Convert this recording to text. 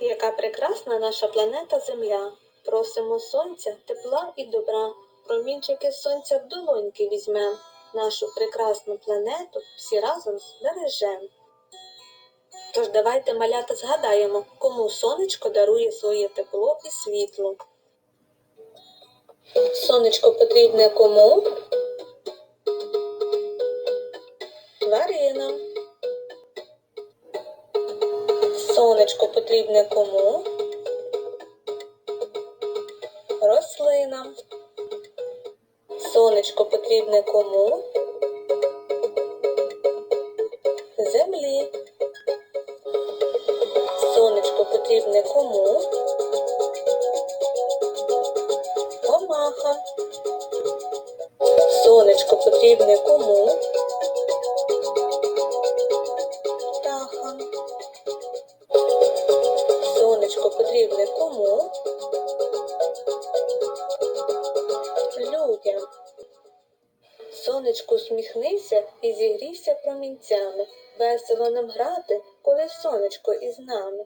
Яка прекрасна наша планета Земля. Просимо сонця, тепла і добра. Промінчики сонця в долоньки візьмем. Нашу прекрасну планету всі разом збережем. Тож давайте малята згадаємо, кому сонечко дарує своє тепло і світло. Сонечко потрібне кому? Сонечко потрібне кому? Рослинам. Сонечко потрібне кому? Землі. Сонечко потрібне кому? Комахам. Сонечко потрібне кому? Потрібне кому? Людям. Сонечку усміхнися і зігрійся промінцями. Весело нам грати, коли сонечко із нами.